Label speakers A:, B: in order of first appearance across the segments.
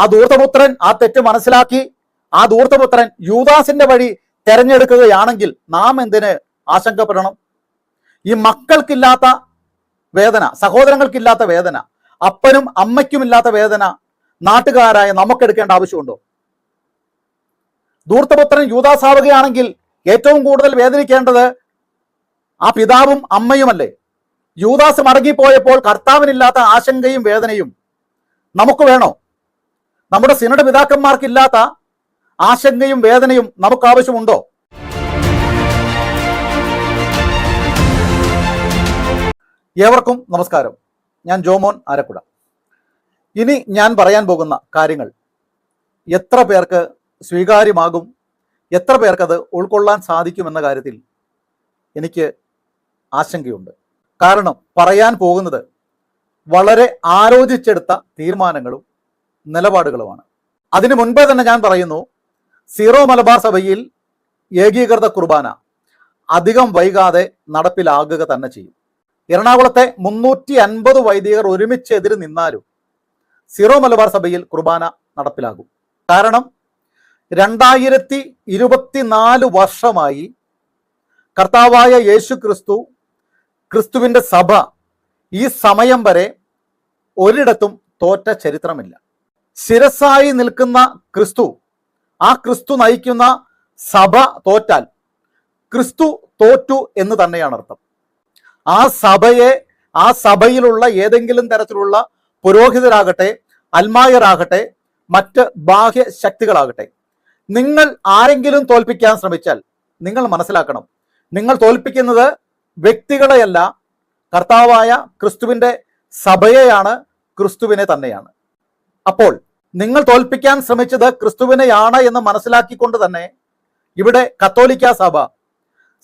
A: ആ ദൂർത്തപുത്രൻ ആ തെറ്റ് മനസ്സിലാക്കി ആ ദൂർത്തപുത്രൻ യൂദാസിന്റെ വഴി തെരഞ്ഞെടുക്കുകയാണെങ്കിൽ നാം എന്തിന് ആശങ്കപ്പെടണം? ഈ മക്കൾക്കില്ലാത്ത വേദന സഹോദരങ്ങൾക്കില്ലാത്ത വേദന അപ്പനും അമ്മയ്ക്കും ഇല്ലാത്ത വേദന നാട്ടുകാരായ നമുക്കെടുക്കേണ്ട ആവശ്യമുണ്ടോ? ദൂർത്തപുത്രൻ യൂദാസാവുകയാണെങ്കിൽ ഏറ്റവും കൂടുതൽ വേദനിക്കേണ്ടത് ആ പിതാവും അമ്മയുമല്ലേ? യൂദാസ് മടങ്ങിപ്പോയപ്പോൾ കർത്താവിനില്ലാത്ത ആശങ്കയും വേദനയും നമുക്ക് വേണോ? നമ്മുടെ സിനഡ് പിതാക്കന്മാർക്കില്ലാത്ത ആശങ്കയും വേദനയും നമുക്ക് ആവശ്യമുണ്ടോ ഏവർക്കും നമസ്കാരം. ഞാൻ ജോമോൻ ആരക്കുട. ഇനി ഞാൻ പറയാൻ പോകുന്ന കാര്യങ്ങൾ എത്ര പേർക്ക് സ്വീകാര്യമാകും എത്ര പേർക്കത് ഉൾക്കൊള്ളാൻ സാധിക്കുമെന്ന കാര്യത്തിൽ എനിക്ക് ആശങ്കയുണ്ട്. കാരണം പറയാൻ പോകുന്നത് വളരെ ആലോചിച്ചെടുത്ത തീരുമാനങ്ങളും നിലപാടുകളുമാണ്. അതിനു മുൻപേ തന്നെ ഞാൻ പറയുന്നു സീറോ മലബാർ സഭയിൽ ഏകീകൃത കുർബാന അധികം വൈകാതെ നടപ്പിലാകുക തന്നെ ചെയ്യും. എറണാകുളത്തെ മുന്നൂറ്റി അൻപത് വൈദികർ ഒരുമിച്ച് എതിര് നിന്നാലും സീറോ മലബാർ സഭയിൽ കുർബാന നടപ്പിലാകും. കാരണം രണ്ടായിരത്തി ഇരുപത്തിനാല് വർഷമായി കർത്താവായ യേശു ക്രിസ്തു ക്രിസ്തുവിന്റെ സഭ ഈ സമയം വരെ ഒരിടത്തും തോറ്റ ചരിത്രമില്ല. ശിരസായി നിൽക്കുന്ന ക്രിസ്തു ആ ക്രിസ്തു നയിക്കുന്ന സഭ തോറ്റാൽ ക്രിസ്തു തോറ്റു എന്ന് തന്നെയാണ് അർത്ഥം. ആ സഭയെ ആ സഭയിലുള്ള ഏതെങ്കിലും തരത്തിലുള്ള പുരോഹിതരാകട്ടെ അൽമായരാകട്ടെ മറ്റ് ബാഹ്യ ശക്തികളാകട്ടെ നിങ്ങൾ ആരെങ്കിലും തോൽപ്പിക്കാൻ ശ്രമിച്ചാൽ നിങ്ങൾ മനസ്സിലാക്കണം നിങ്ങൾ തോൽപ്പിക്കുന്നത് വ്യക്തികളെയല്ല കർത്താവായ ക്രിസ്തുവിന്റെ സഭയെയാണ് ക്രിസ്തുവിനെ തന്നെയാണ്. അപ്പോൾ നിങ്ങൾ തോൽപ്പിക്കാൻ ശ്രമിച്ചത് ക്രിസ്തുവിനെയാണ് എന്ന് മനസ്സിലാക്കിക്കൊണ്ട് തന്നെ ഇവിടെ കത്തോലിക്ക സഭ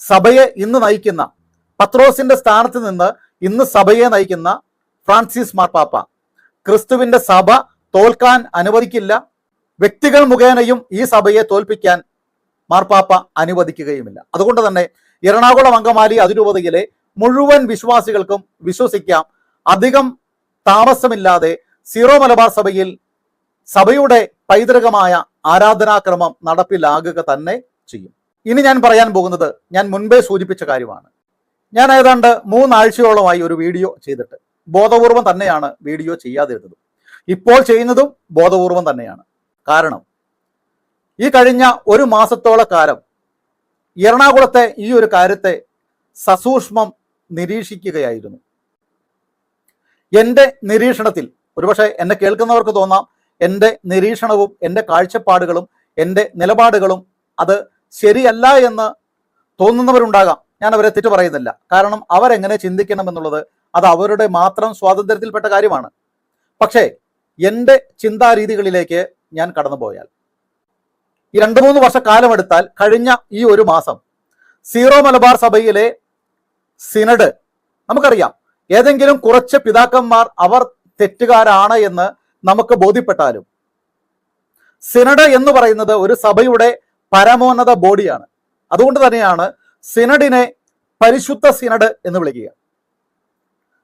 A: സഭയെ ഇന്ന് നയിക്കുന്ന പത്രോസിന്റെ സ്ഥാനത്ത് നിന്ന് ഇന്ന് സഭയെ നയിക്കുന്ന ഫ്രാൻസിസ് മാർപ്പാപ്പ. ക്രിസ്തുവിന്റെ സഭ തോൽക്കാൻ അനുവദിക്കില്ല. വ്യക്തികൾ മുഖേനയും ഈ സഭയെ തോൽപ്പിക്കാൻ മാർപ്പാപ്പ അനുവദിക്കുകയുമില്ല. അതുകൊണ്ട് തന്നെ എറണാകുളം അങ്കമാലി അതിരൂപതയിലെ മുഴുവൻ വിശ്വാസികൾക്കും വിശ്വസിക്കാം. അധികം താമസമില്ലാതെ സീറോ മലബാർ സഭയിൽ സഭയുടെ പൈതൃകമായ ആരാധനാക്രമം നടപ്പിലാകുക തന്നെ ചെയ്യും. ഇനി ഞാൻ പറയാൻ പോകുന്നത് ഞാൻ മുൻപേ സൂചിപ്പിച്ച കാര്യമാണ്. ഞാൻ ഏതാണ്ട് മൂന്നാഴ്ചയോളമായി ഒരു വീഡിയോ ചെയ്തിട്ട് ബോധപൂർവം തന്നെയാണ് വീഡിയോ ചെയ്യാതിരുന്നത്. ഇപ്പോൾ ചെയ്യുന്നതും ബോധപൂർവം തന്നെയാണ്. കാരണം ഈ കഴിഞ്ഞ ഒരു മാസത്തോള കാലം എറണാകുളത്തെ ഈ ഒരു കാര്യത്തെ സസൂക്ഷ്മം നിരീക്ഷിക്കുകയായിരുന്നു. എന്റെ നിരീക്ഷണത്തിൽ ഒരുപക്ഷെ എന്നെ കേൾക്കുന്നവർക്ക് തോന്നാം എന്റെ നിരീക്ഷണവും എന്റെ കാഴ്ചപ്പാടുകളും എന്റെ നിലപാടുകളും അത് ശരിയല്ല എന്ന് തോന്നുന്നവരുണ്ടാകാം. ഞാൻ അവരെ തെറ്റു പറയുന്നില്ല. കാരണം അവരെങ്ങനെ ചിന്തിക്കണം എന്നുള്ളത് അത് അവരുടെ മാത്രം സ്വാതന്ത്ര്യത്തിൽപ്പെട്ട കാര്യമാണ്. പക്ഷേ എന്റെ ചിന്താരീതികളിലേക്ക് ഞാൻ കടന്നുപോയാൽ ഈ രണ്ട് മൂന്ന് വർഷക്കാലം എടുത്താൽ കഴിഞ്ഞ ഈ ഒരു മാസം സീറോ മലബാർ സഭയിലെ സിനഡ് നമുക്കറിയാം ഏതെങ്കിലും കുറച്ച് പിതാക്കന്മാർ അവർ തെറ്റുകാരാണ് എന്ന് നമുക്ക് ബോധ്യപ്പെട്ടാലും. സിനഡ് എന്ന് പറയുന്നത് ഒരു സഭയുടെ പരമോന്നത ബോഡിയാണ്. അതുകൊണ്ട് തന്നെയാണ് സിനഡിനെ പരിശുദ്ധ സിനഡ് എന്ന് വിളിക്കുക.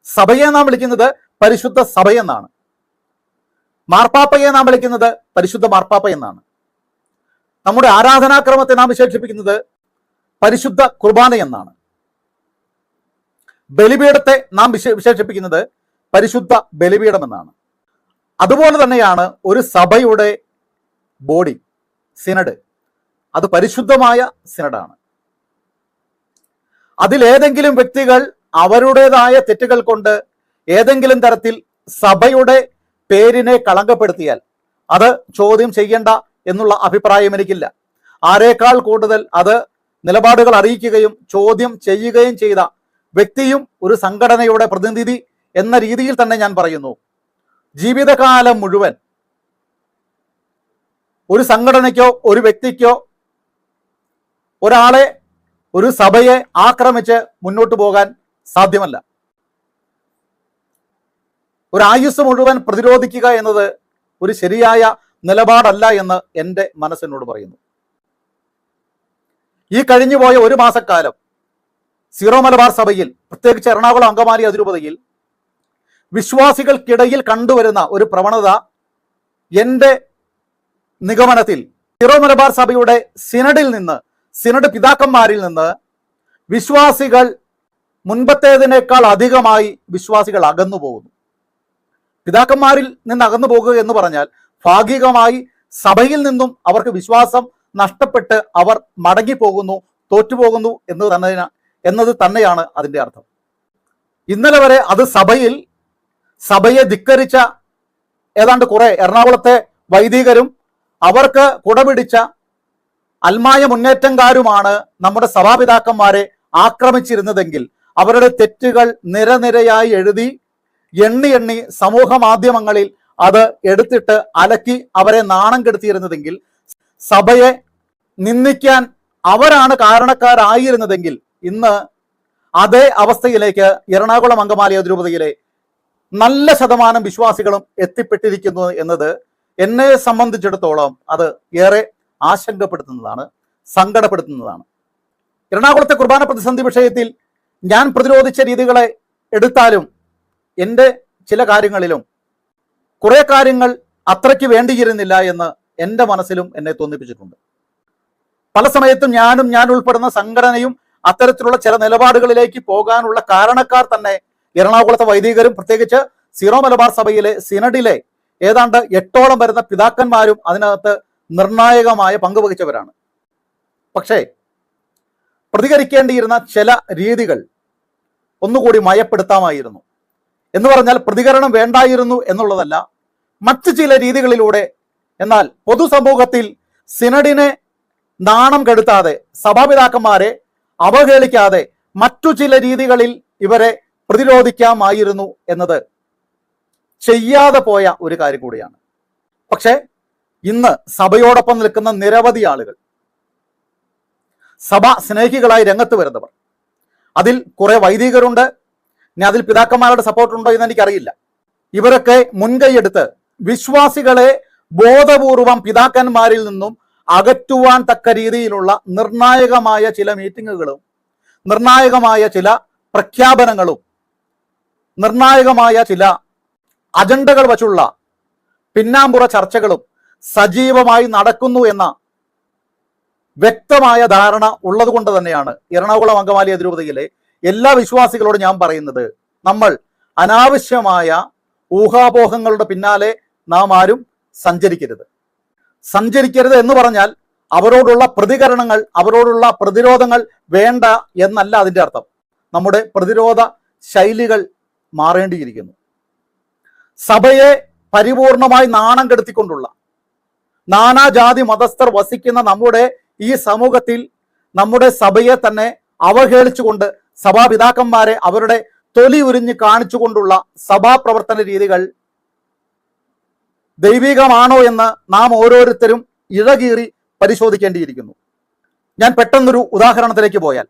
A: സഭയെ നാം വിളിക്കുന്നത് പരിശുദ്ധ സഭ എന്നാണ്. മാർപ്പാപ്പയെ നാം വിളിക്കുന്നത് പരിശുദ്ധ മാർപ്പാപ്പ എന്നാണ്. നമ്മുടെ ആരാധനാക്രമത്തെ നാം വിശേഷിപ്പിക്കുന്നത് പരിശുദ്ധ കുർബാന എന്നാണ്. ബലിപീഠത്തെ നാം വിശേഷിപ്പിക്കുന്നത് പരിശുദ്ധ ബലിപീഠം എന്നാണ്. അതുപോലെ തന്നെയാണ് ഒരു സഭയുടെ ബോഡി സിനഡ്. അത് പരിശുദ്ധമായ സിനഡാണ്. അതിലേതെങ്കിലും വ്യക്തികൾ അവരുടേതായ തെറ്റുകൾ കൊണ്ട് ഏതെങ്കിലും തരത്തിൽ സഭയുടെ പേരിനെ കളങ്കപ്പെടുത്തിയാൽ അത് ചോദ്യം ചെയ്യേണ്ട എന്നുള്ള അഭിപ്രായം എനിക്കില്ല. ആരേക്കാൾ കൂടുതൽ അത് നിലപാടുകൾ അറിയിക്കുകയും ചോദ്യം ചെയ്യുകയും ചെയ്ത വ്യക്തിയും ഒരു സംഘടനയുടെ പ്രതിനിധി എന്ന രീതിയിൽ തന്നെ ഞാൻ പറയുന്നു. ജീവിതകാലം മുഴുവൻ ഒരു സംഘടനയ്ക്കോ ഒരു വ്യക്തിക്കോ ഒരാളെ ഒരു സഭയെ ആക്രമിച്ച് മുന്നോട്ട് പോകാൻ സാധ്യമല്ല. ഒരു ആയുസ് മുഴുവൻ പ്രതിരോധിക്കുക എന്നത് ഒരു ശരിയായ നിലപാടല്ല എന്ന് എന്റെ മനസ്സിനോട് പറയുന്നു. ഈ കഴിഞ്ഞുപോയ ഒരു മാസക്കാലം സീറോ മലബാർ സഭയിൽ പ്രത്യേകിച്ച് എറണാകുളം അങ്കമാലി അതിരൂപതയിൽ വിശ്വാസികൾക്കിടയിൽ കണ്ടുവരുന്ന ഒരു പ്രവണത എന്റെ നിഗമനത്തിൽ സിറോ മലബാർ സഭയുടെ സിനഡിൽ നിന്ന് സിനഡ് പിതാക്കന്മാരിൽ നിന്ന് വിശ്വാസികൾ മുൻപത്തേതിനേക്കാൾ അധികമായി വിശ്വാസികൾ അകന്നു പോകുന്നു. പിതാക്കന്മാരിൽ നിന്ന് അകന്നു പോകുക എന്ന് പറഞ്ഞാൽ ഭാഗികമായി സഭയിൽ നിന്നും അവർക്ക് വിശ്വാസം നഷ്ടപ്പെട്ട് അവർ മടങ്ങിപ്പോകുന്നു തോറ്റുപോകുന്നു എന്ന് തന്നെ എന്നത് തന്നെയാണ് അതിന്റെ അർത്ഥം. ഇന്നലെ വരെ അത് സഭയിൽ സഭയെ ധിക്കരിച്ച ഏതാണ്ട് കുറെ എറണാകുളത്തെ വൈദികരും അവർക്ക് കുടപിടിച്ച അൽമായ മുന്നേറ്റംകാരുമാണ് നമ്മുടെ സഭാപിതാക്കന്മാരെ ആക്രമിച്ചിരുന്നതെങ്കിൽ അവരുടെ തെറ്റുകൾ നിരനിരയായി എഴുതി എണ്ണി എണ്ണി സമൂഹ മാധ്യമങ്ങളിൽ അത് എടുത്തിട്ട് അലക്കി അവരെ നാണം കെടുത്തിയിരുന്നതെങ്കിൽ സഭയെ നിന്ദിക്കാൻ അവരാണ് കാരണക്കാരായിരുന്നതെങ്കിൽ ഇന്ന് അതേ അവസ്ഥയിലേക്ക് എറണാകുളം അങ്കമാലി അതിരൂപതയിലെ നല്ല ശതമാനം വിശ്വാസികളും എത്തിപ്പെട്ടിരിക്കുന്നു എന്നത് എന്നെ സംബന്ധിച്ചിടത്തോളം അത് ഏറെ ആശങ്കപ്പെടുത്തുന്നതാണ് സങ്കടപ്പെടുത്തുന്നതാണ്. എറണാകുളത്തെ കുർബാന പ്രതിസന്ധി വിഷയത്തിൽ ഞാൻ പ്രതിരോധിച്ച രീതികളെ എടുത്താലും എന്റെ ചില കാര്യങ്ങളിലും കുറെ കാര്യങ്ങൾ അത്രയ്ക്ക് വേണ്ടിയിരുന്നില്ല എന്ന് എന്റെ മനസ്സിലും എന്നെ തോന്നിപ്പിച്ചിട്ടുണ്ട്. പല സമയത്തും ഞാനും ഞാൻ ഉൾപ്പെടുന്ന സംഘടനയും അത്തരത്തിലുള്ള ചില നിലപാടുകളിലേക്ക് പോകാനുള്ള കാരണക്കാർ തന്നെ എറണാകുളത്തെ വൈദികരും പ്രത്യേകിച്ച് സീറോ മലബാർ സഭയിലെ സിനഡിലെ ഏതാണ്ട് എട്ടോളം വരുന്ന പിതാക്കന്മാരും അതിനകത്ത് നിർണായകമായ പങ്ക് വഹിച്ചവരാണ്. പക്ഷേ പ്രതികരിക്കേണ്ടിയിരുന്ന ചില രീതികൾ ഒന്നുകൂടി മയപ്പെടുത്താമായിരുന്നു. എന്ന് പറഞ്ഞാൽ പ്രതികരണം വേണ്ടായിരുന്നു എന്നുള്ളതല്ല മറ്റു ചില രീതികളിലൂടെ എന്നാൽ പൊതുസമൂഹത്തിൽ സിനഡിനെ നാണം കെടുത്താതെ സഭാപിതാക്കന്മാരെ അവഹേളിക്കാതെ മറ്റു ചില രീതികളിൽ ഇവരെ പ്രതിരോധിക്കാമായിരുന്നു എന്നത് ചെയ്യാതെ പോയ ഒരു കാര്യം കൂടിയാണ്. പക്ഷേ ഇന്ന് സഭയോടൊപ്പം നിൽക്കുന്ന നിരവധി ആളുകൾ സഭ സ്നേഹികളായി രംഗത്ത് വരുന്നവർ അതിൽ കുറെ വൈദികരുണ്ട് ഇനി അതിൽ പിതാക്കന്മാരുടെ സപ്പോർട്ട് ഉണ്ടോ എന്ന് എനിക്കറിയില്ല. ഇവരൊക്കെ മുൻകൈയെടുത്ത് വിശ്വാസികളെ ബോധപൂർവം പിതാക്കന്മാരിൽ നിന്നും അകറ്റുവാൻ തക്ക രീതിയിലുള്ള നിർണായകമായ ചില മീറ്റിങ്ങുകളും നിർണായകമായ ചില പ്രഖ്യാപനങ്ങളും നിർണായകമായ ചില അജണ്ടകൾ വച്ചുള്ള പിന്നാമ്പുറ ചർച്ചകളും സജീവമായി നടക്കുന്നു എന്ന വ്യക്തമായ ധാരണ ഉള്ളതുകൊണ്ട് തന്നെയാണ് എറണാകുളം അങ്കമാലി അതിരൂപതയിലെ എല്ലാ വിശ്വാസികളോടും ഞാൻ പറയുന്നത്. നമ്മൾ അനാവശ്യമായ ഊഹാപോഹങ്ങളുടെ പിന്നാലെ നാം ആരും സഞ്ചരിക്കരുത്. സഞ്ചരിക്കരുത് എന്ന് പറഞ്ഞാൽ അവരോടുള്ള പ്രതികരണങ്ങൾ അവരോടുള്ള പ്രതിരോധങ്ങൾ വേണ്ട എന്നല്ല അതിന്റെ അർത്ഥം. നമ്മുടെ പ്രതിരോധ ശൈലികൾ മാറേണ്ടിയിരിക്കുന്നു. സഭയെ പരിപൂർണമായി നാണം കെടുത്തിക്കൊണ്ടുള്ള നാനാജാതി മതസ്ഥർ വസിക്കുന്ന നമ്മുടെ ഈ സമൂഹത്തിൽ നമ്മുടെ സഭയെ തന്നെ അവഹേളിച്ചുകൊണ്ട് സഭാപിതാക്കന്മാരെ അവരുടെ തൊലി ഉരിഞ്ഞ് കാണിച്ചുകൊണ്ടുള്ള സഭാപ്രവർത്തന രീതികൾ ദൈവികമാണോ എന്ന് നാം ഓരോരുത്തരും ഇഴകീറി പരിശോധിക്കേണ്ടിയിരിക്കുന്നു. ഞാൻ പെട്ടെന്നൊരു ഉദാഹരണത്തിലേക്ക് പോയാൽ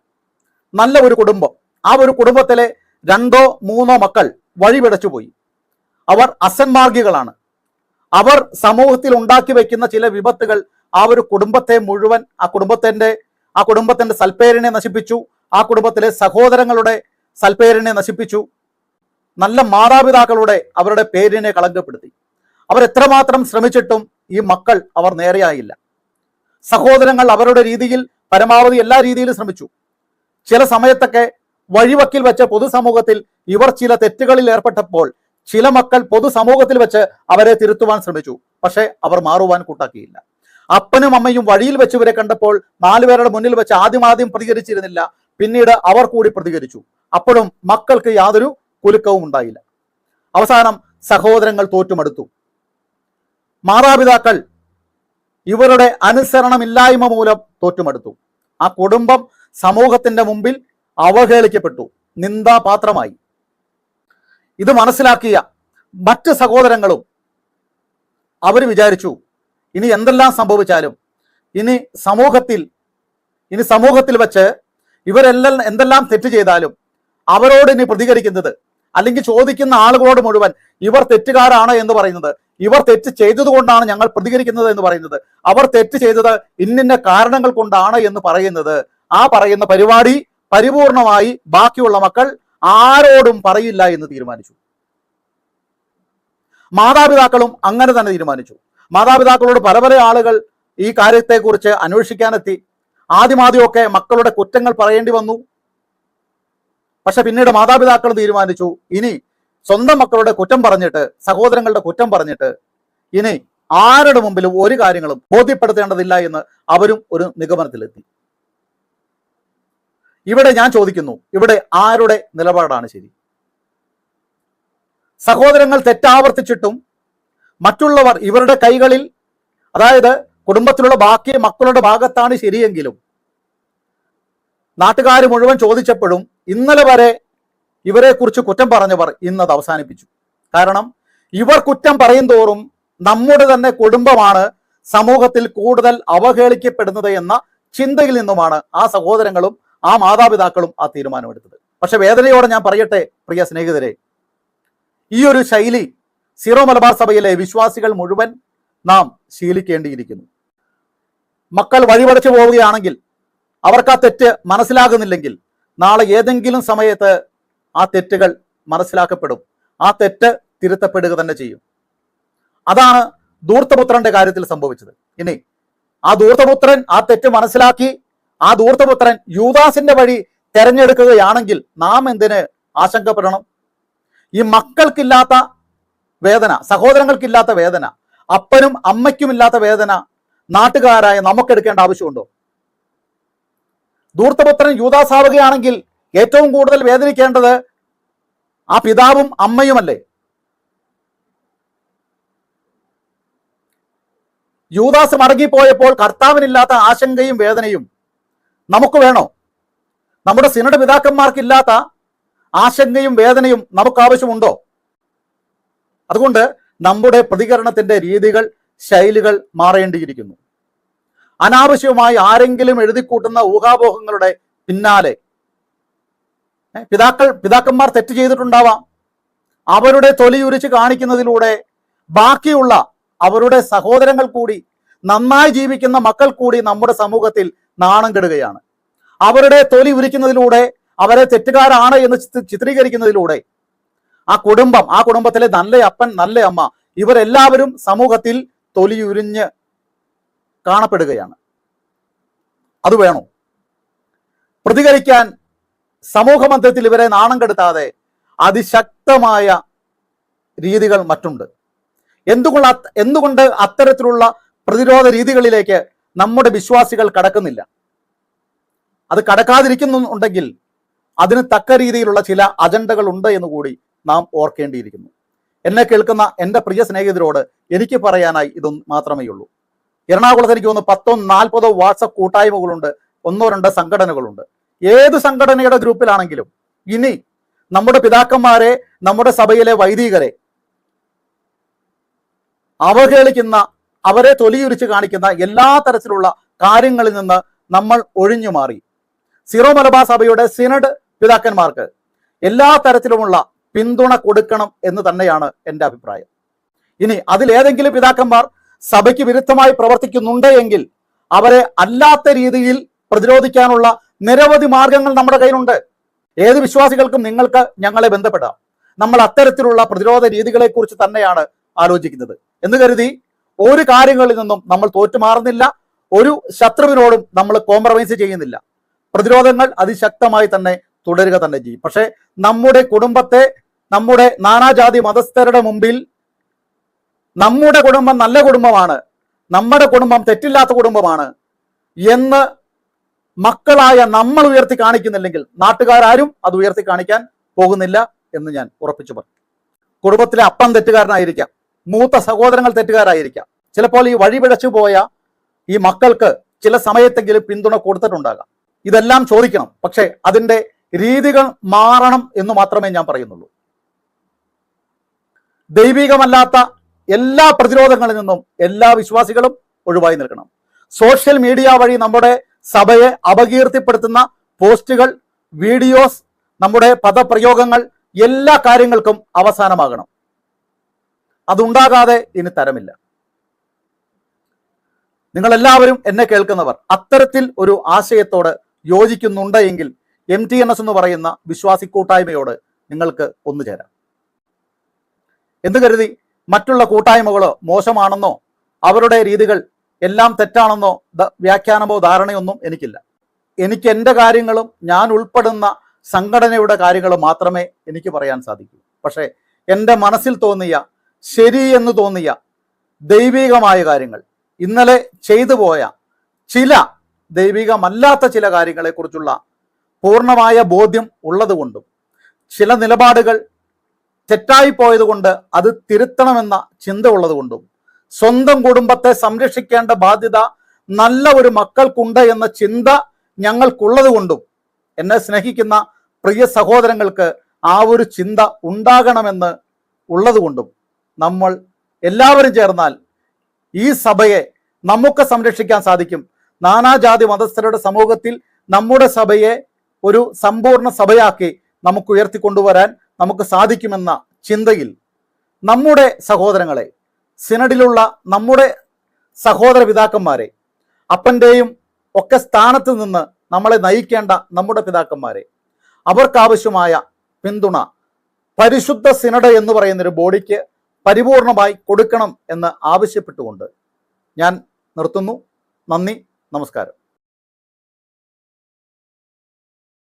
A: നല്ല ഒരു കുടുംബം ആ ഒരു കുടുംബത്തിലെ രണ്ടോ മൂന്നോ മക്കൾ വഴിപിടച്ചു പോയി. അവർ അസന്മാർഗികളാണ്. അവർ സമൂഹത്തിൽ ഉണ്ടാക്കി വയ്ക്കുന്ന ചില വിപത്തുകൾ ആ ഒരു കുടുംബത്തെ മുഴുവൻ ആ കുടുംബത്തിന്റെ ആ കുടുംബത്തിന്റെ സൽപ്പേരിനെ നശിപ്പിച്ചു ആ കുടുംബത്തിലെ സഹോദരങ്ങളുടെ സൽപ്പേരിനെ നശിപ്പിച്ചു നല്ല മാതാപിതാക്കളുടെ അവരുടെ പേരിനെ കളങ്കപ്പെടുത്തി. അവർ എത്രമാത്രം ശ്രമിച്ചിട്ടും ഈ മക്കൾ അവർ നേരെയായില്ല സഹോദരങ്ങൾ അവരുടെ രീതിയിൽ പരമാവധി എല്ലാ രീതിയിലും ശ്രമിച്ചു. ചില സമയത്തൊക്കെ വഴിവക്കിൽ വെച്ച് പൊതുസമൂഹത്തിൽ ഇവർ ചില തെറ്റുകളിൽ ഏർപ്പെട്ടപ്പോൾ ചില മക്കൾ പൊതുസമൂഹത്തിൽ വെച്ച് അവരെ തിരുത്തുവാൻ ശ്രമിച്ചു. പക്ഷേ അവർ മാറുവാൻ കൂട്ടാക്കിയില്ല. അപ്പനും അമ്മയും വഴിയിൽ വെച്ച് ഇവരെ കണ്ടപ്പോൾ നാലുപേരുടെ മുന്നിൽ വെച്ച് ആദ്യം ആദ്യം പ്രതികരിച്ചിരുന്നില്ല. പിന്നീട് അവർ കൂടി പ്രതികരിച്ചു. അപ്പോഴും മക്കൾക്ക് യാതൊരു കുലുക്കവും ഉണ്ടായില്ല. അവസാനം സഹോദരങ്ങൾ തോറ്റുമടുത്തു. മാതാപിതാക്കൾ ഇവരുടെ അനുസരണമില്ലായ്മ മൂലം തോറ്റുമടുത്തു. ആ കുടുംബം സമൂഹത്തിന്റെ മുമ്പിൽ അവഹേളിക്കപ്പെട്ടു. നിന്ദാപാത്രമായി. ഇത് മനസ്സിലാക്കിയ മറ്റ് സഹോദരങ്ങളും അവർ വിചാരിച്ചു ഇനി എന്തെല്ലാം സംഭവിച്ചാലും ഇനി സമൂഹത്തിൽ ഇനി സമൂഹത്തിൽ വെച്ച് ഇവരെല്ലാം എന്തെല്ലാം തെറ്റ് ചെയ്താലും അവരോട് ഇനി പ്രതികരിക്കുന്നത് അല്ലെങ്കിൽ ചോദിക്കുന്ന ആളുകളോട് മുഴുവൻ ഇവർ തെറ്റുകാരാണ് എന്ന് പറയുന്നത് ഇവർ തെറ്റ് ചെയ്തതുകൊണ്ടാണ് ഞങ്ങൾ പ്രതികരിക്കുന്നത് എന്ന് പറയുന്നത് അവർ തെറ്റ് ചെയ്തത് ഇന്നിന്ന കാരണങ്ങൾ കൊണ്ടാണ് എന്ന് പറയുന്നത് ആ പറയുന്ന പരിപാടി പരിപൂർണമായി ബാക്കിയുള്ള മക്കൾ ആരോടും പറയില്ല എന്ന് തീരുമാനിച്ചു. മാതാപിതാക്കളും അങ്ങനെ തന്നെ തീരുമാനിച്ചു. മാതാപിതാക്കളോട് പല പല ആളുകൾ ഈ കാര്യത്തെക്കുറിച്ച് അന്വേഷിക്കാനെത്തി. ആദ്യമാദ്യമൊക്കെ മക്കളുടെ കുറ്റങ്ങൾ പറയേണ്ടി വന്നു. പക്ഷെ പിന്നീട് മാതാപിതാക്കൾ തീരുമാനിച്ചു ഇനി സ്വന്തം മക്കളുടെ കുറ്റം പറഞ്ഞിട്ട് സഹോദരങ്ങളുടെ കുറ്റം പറഞ്ഞിട്ട് ഇനി ആരുടെ മുമ്പിലും ഒരു കാര്യങ്ങളും ബോധ്യപ്പെടുത്തേണ്ടതില്ല എന്ന് അവരും ഒരു നിഗമനത്തിലെത്തി. ഇവിടെ ഞാൻ ചോദിക്കുന്നു ഇവിടെ ആരുടെ നിലപാടാണ് ശരി? സഹോദരങ്ങൾ തെറ്റാവർത്തിച്ചിട്ടും മറ്റുള്ളവർ ഇവരുടെ കൈകളിൽ അതായത് കുടുംബത്തിലുള്ള ബാക്കി മക്കളുടെ ഭാഗത്താണ് ശരിയെങ്കിലും നാട്ടുകാർ മുഴുവൻ ചോദിച്ചപ്പോഴും ഇന്നലെ വരെ ഇവരെ കുറിച്ച് കുറ്റം പറഞ്ഞവർ ഇന്നത് അവസാനിപ്പിച്ചു. കാരണം ഇവർ കുറ്റം പറയും തോറും നമ്മുടെ തന്നെ കുടുംബമാണ് സമൂഹത്തിൽ കൂടുതൽ അവഹേളിക്കപ്പെടുന്നത് എന്ന ചിന്തയിൽ നിന്നുമാണ് ആ സഹോദരങ്ങളും ആ മാതാപിതാക്കളും ആ തീരുമാനമെടുത്തത്. പക്ഷെ വേദനയോടെ ഞാൻ പറയട്ടെ പ്രിയ സ്നേഹിതരെ. ഈ ഒരു ശൈലി സീറോ മലബാർ സഭയിലെ വിശ്വാസികൾ മുഴുവൻ നാം ശീലിക്കേണ്ടിയിരിക്കുന്നു. മക്കൾ വഴിപടച്ചു പോവുകയാണെങ്കിൽ അവർക്ക് ആ തെറ്റ് മനസ്സിലാകുന്നില്ലെങ്കിൽ നാളെ ഏതെങ്കിലും സമയത്ത് ആ തെറ്റുകൾ മനസ്സിലാക്കപ്പെടും. ആ തെറ്റ് തിരുത്തപ്പെടുക തന്നെ ചെയ്യും. അതാണ് ധൂർത്തപുത്രന്റെ കാര്യത്തിൽ സംഭവിച്ചത്. ഇനി ആ ധൂർത്തപുത്രൻ ആ തെറ്റ് മനസ്സിലാക്കി ആ ധൂർത്തപുത്രൻ യൂദാസിന്റെ വഴി തെരഞ്ഞെടുക്കുകയാണെങ്കിൽ നാം എന്തിന് ആശങ്കപ്പെടണം? ഈ മക്കൾക്കില്ലാത്ത വേദന സഹോദരങ്ങൾക്കില്ലാത്ത വേദന അപ്പനും അമ്മയ്ക്കും ഇല്ലാത്ത വേദന നാട്ടുകാരായ നമുക്കെടുക്കേണ്ട ആവശ്യമുണ്ടോ? ധൂർത്തപുത്രൻ യൂദാസാവുകയാണെങ്കിൽ ഏറ്റവും കൂടുതൽ വേദനിക്കേണ്ടത് ആ പിതാവും അമ്മയുമല്ലേ? യൂദാസ് മടങ്ങിപ്പോയപ്പോൾ കർത്താവിനില്ലാത്ത ആശങ്കയും വേദനയും നമുക്ക് വേണോ? നമ്മുടെ സിനഡ് പിതാക്കന്മാർക്കില്ലാത്ത ആശങ്കയും വേദനയും നമുക്ക് ആവശ്യമുണ്ടോ അതുകൊണ്ട് നമ്മുടെ പ്രതികരണത്തിന്റെ രീതികൾ ശൈലികൾ മാറേണ്ടിയിരിക്കുന്നു. അനാവശ്യമായി ആരെങ്കിലും എഴുതിക്കൂട്ടുന്ന ഊഹാപോഹങ്ങളുടെ പിന്നാലെ പിതാക്കൾ പിതാക്കന്മാർ തെറ്റ് ചെയ്തിട്ടുണ്ടാവാം. അവരുടെ തൊലിയുരിച്ച് കാണിക്കുന്നതിലൂടെ ബാക്കിയുള്ള അവരുടെ സഹോദരങ്ങൾ കൂടി നന്നായി ജീവിക്കുന്ന മക്കൾ കൂടി നമ്മുടെ സമൂഹത്തിൽ നാണം കെടുകയാണ്. അവരുടെ തൊലി ഉരിക്കുന്നതിലൂടെ അവരെ തെറ്റുകാരാണ് എന്ന് ചിത്രീ- ചിത്രീകരിക്കുന്നതിലൂടെ ആ കുടുംബം ആ കുടുംബത്തിലെ നല്ല അപ്പൻ നല്ല അമ്മ ഇവരെല്ലാവരും സമൂഹത്തിൽ തൊലിയുരിഞ്ഞ് കാണപ്പെടുകയാണ്. അത് വേണോ? പ്രതികരിക്കാൻ സമൂഹമന്ത്രത്തിൽ ഇവരെ നാണം കെടുത്താതെ അതിശക്തമായ രീതികൾ മറ്റുണ്ട്. എന്തുകൊണ്ട് എന്തുകൊണ്ട് അത്തരത്തിലുള്ള പ്രതിരോധ രീതികളിലേക്ക് നമ്മുടെ വിശ്വാസികൾ കടക്കുന്നില്ല. അത് കടക്കാതിരിക്കുന്നുണ്ടെങ്കിൽ അതിന് തക്ക രീതിയിലുള്ള ചില അജണ്ടകൾ ഉണ്ട് എന്ന് കൂടി നാം ഓർക്കേണ്ടിയിരിക്കുന്നു. എന്നെ കേൾക്കുന്ന എന്റെ പ്രിയ സ്നേഹിതരോട് എനിക്ക് പറയാനായി ഇതൊന്നും മാത്രമേ ഉള്ളൂ. എറണാകുളത്ത് എനിക്ക് തോന്നുന്നു പത്തോ നാൽപ്പതോ വാട്സപ്പ് കൂട്ടായ്മകളുണ്ട് ഒന്നോ രണ്ടോ സംഘടനകളുണ്ട്. ഏത് സംഘടനയുടെ ഗ്രൂപ്പിലാണെങ്കിലും ഇനി നമ്മുടെ പിതാക്കന്മാരെ നമ്മുടെ സഭയിലെ വൈദികരെ അവഹേളിക്കുന്ന അവരെ തൊലിയുരിച്ച് കാണിക്കുന്ന എല്ലാ തരത്തിലുള്ള കാര്യങ്ങളിൽ നിന്ന് നമ്മൾ ഒഴിഞ്ഞു മാറി. സിറോ മലബാർ സഭയുടെ സിനഡ് പിതാക്കന്മാർക്ക് എല്ലാ തരത്തിലുമുള്ള പിന്തുണ കൊടുക്കണം എന്ന് തന്നെയാണ് എന്റെ അഭിപ്രായം. ഇനി അതിലേതെങ്കിലും പിതാക്കന്മാർ സഭയ്ക്ക് വിരുദ്ധമായി പ്രവർത്തിക്കുന്നുണ്ട് എങ്കിൽ അവരെ അല്ലാത്ത രീതിയിൽ പ്രതിരോധിക്കാനുള്ള നിരവധി മാർഗങ്ങൾ നമ്മുടെ കയ്യിലുണ്ട്. ഏത് വിശ്വാസികൾക്കും നിങ്ങൾക്ക് ഞങ്ങളെ ബന്ധപ്പെടാം. നമ്മൾ അത്തരത്തിലുള്ള പ്രതിരോധ രീതികളെക്കുറിച്ച് തന്നെയാണ് ആലോചിക്കുന്നത്. എന്ന് കരുതി ഒരു കാര്യങ്ങളിൽ നിന്നും നമ്മൾ തോറ്റുമാറുന്നില്ല. ഒരു ശത്രുവിനോടും നമ്മൾ കോംപ്രമൈസ് ചെയ്യുന്നില്ല. പ്രതിരോധങ്ങൾ അതിശക്തമായി തന്നെ തുടരുക തന്നെ ചെയ്യും. പക്ഷേ നമ്മുടെ കുടുംബത്തെ നമ്മുടെ നാനാജാതി മതസ്ഥരുടെ മുമ്പിൽ നമ്മുടെ കുടുംബം നല്ല കുടുംബമാണ് നമ്മുടെ കുടുംബം തെറ്റില്ലാത്ത കുടുംബമാണ് എന്ന് മക്കളായ നമ്മൾ ഉയർത്തി കാണിക്കുന്നില്ലെങ്കിൽ നാട്ടുകാരും അത് ഉയർത്തി കാണിക്കാൻ പോകുന്നില്ല എന്ന് ഞാൻ ഉറപ്പിച്ചു പറഞ്ഞു. കുടുംബത്തിലെ അപ്പം തെറ്റുകാരനായിരിക്കാം. മൂത്ത സഹോദരങ്ങൾ തെറ്റുകാരായിരിക്കാം. ചിലപ്പോൾ ഈ വഴി പിഴച്ചു പോയ ഈ മക്കൾക്ക് ചില സമയത്തെങ്കിലും പിന്തുണ കൊടുത്തിട്ടുണ്ടാകാം. ഇതെല്ലാം ചോദിക്കണം. പക്ഷേ അതിന്റെ രീതികൾ മാറണം എന്ന് മാത്രമേ ഞാൻ പറയുന്നുള്ളൂ. ദൈവികമല്ലാത്ത എല്ലാ പ്രതിരോധങ്ങളിൽ നിന്നും എല്ലാ വിശ്വാസികളും ഒഴിവായി നിൽക്കണം. സോഷ്യൽ മീഡിയ വഴി നമ്മുടെ സഭയെ അപകീർത്തിപ്പെടുത്തുന്ന പോസ്റ്റുകൾ വീഡിയോസ് നമ്മുടെ പദപ്രയോഗങ്ങൾ എല്ലാ കാര്യങ്ങൾക്കും അവസാനമാകണം. അതുണ്ടാകാതെ ഇനി തരമില്ല. നിങ്ങൾ എല്ലാവരും എന്നെ കേൾക്കുന്നവർ അത്തരത്തിൽ ഒരു ആശയത്തോട് യോജിക്കുന്നുണ്ട് എങ്കിൽ എം ടി എൻ എസ് എന്ന് പറയുന്ന വിശ്വാസി കൂട്ടായ്മയോട് നിങ്ങൾക്ക് ഒന്നുചേരാം എന്ന് കരുതി മറ്റുള്ള കൂട്ടായ്മകളോ മോശമാണെന്നോ അവരുടെ രീതികൾ എല്ലാം തെറ്റാണെന്നോ വ്യാഖ്യാനമോ ധാരണയൊന്നും എനിക്കില്ല. എനിക്ക് എന്റെ കാര്യങ്ങളും ഞാൻ ഉൾപ്പെടുന്ന സംഘടനയുടെ കാര്യങ്ങളും മാത്രമേ എനിക്ക് പറയാൻ സാധിക്കൂ. പക്ഷേ എന്റെ മനസ്സിൽ തോന്നിയ ശരി എന്ന് തോന്നിയ ദൈവികമായ കാര്യങ്ങൾ. ഇന്നലെ ചെയ്തു പോയ ചില ദൈവികമല്ലാത്ത ചില കാര്യങ്ങളെക്കുറിച്ചുള്ള പൂർണമായ ബോധ്യം ഉള്ളതുകൊണ്ടും ചില നിലപാടുകൾ തെറ്റായി പോയതുകൊണ്ട് അത് തിരുത്തണമെന്ന ചിന്ത ഉള്ളതുകൊണ്ടും സ്വന്തം കുടുംബത്തെ സംരക്ഷിക്കേണ്ട ബാധ്യത നല്ല ഒരു മക്കൾക്കുണ്ട് എന്ന ചിന്ത ഞങ്ങൾക്കുള്ളത് കൊണ്ടും എന്നെ സ്നേഹിക്കുന്ന പ്രിയ സഹോദരങ്ങൾക്ക് ആ ഒരു ചിന്ത ഉണ്ടാകണമെന്ന് ഉള്ളതുകൊണ്ടും നമ്മൾ എല്ലാവരും ചേർന്നാൽ ഈ സഭയെ നമുക്ക് സംരക്ഷിക്കാൻ സാധിക്കും. നാനാജാതി മതസ്ഥരുടെ സമൂഹത്തിൽ നമ്മുടെ സഭയെ ഒരു സമ്പൂർണ സഭയാക്കി നമുക്ക് ഉയർത്തിക്കൊണ്ടുവരാൻ നമുക്ക് സാധിക്കുമെന്ന ചിന്തയിൽ നമ്മുടെ സഹോദരങ്ങളെ സിനഡിലുള്ള നമ്മുടെ സഹോദര പിതാക്കന്മാരെ അപ്പന്റെയും ഒക്കെ സ്ഥാനത്ത് നിന്ന് നമ്മളെ നയിക്കേണ്ട നമ്മുടെ പിതാക്കന്മാരെ അവർക്കാവശ്യമായ പിന്തുണ പരിശുദ്ധ സിനഡ് എന്ന് പറയുന്നൊരു ബോഡിക്ക് പരിപൂർണമായി കൊടുക്കണം എന്ന് ആവശ്യപ്പെട്ടുകൊണ്ട് ഞാൻ നിർത്തുന്നു. നന്ദി നമസ്കാരം.